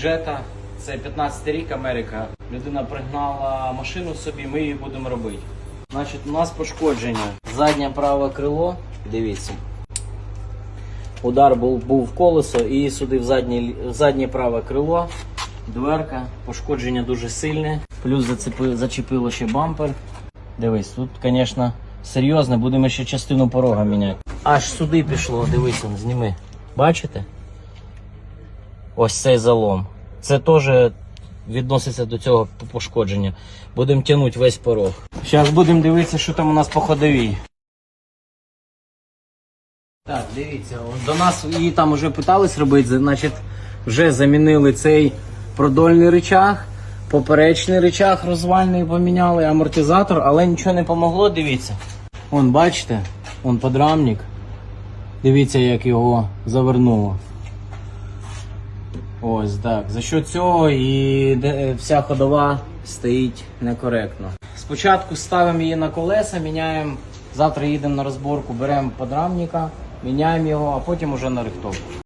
Джета, це 15 рік Америка. Людина пригнала машину собі, ми її будемо робити. Значить, у нас пошкодження. Заднє праве крило. Дивіться. Удар був, був в колесо і сюди в заднє, в заднє праве крило. Дверка, пошкодження дуже сильне. Плюс зацепи, зачепило ще бампер. Дивись, тут, звісно, серйозно, будемо ще частину порога міняти. Аж сюди пішло, дивись, он, зніми. Бачите? Ось цей залом. Це теж відноситься до цього пошкодження. Будемо тягнути весь порог. Зараз будемо дивитися, що там у нас по ходовій. Так, дивіться, до нас її там вже питались робити, значить, вже замінили цей продольний рычаг, поперечний рычаг розвальний поміняли, амортизатор, але нічого не помогло, дивіться. Вон, бачите, вон подрамник. Дивіться, як його завернуло. Ось так. За що цього і вся ходова стоїть некоректно. Спочатку ставимо її на колеса, міняємо. Завтра їдемо на розборку, беремо подрамника, міняємо його, а потім уже на рихтовку.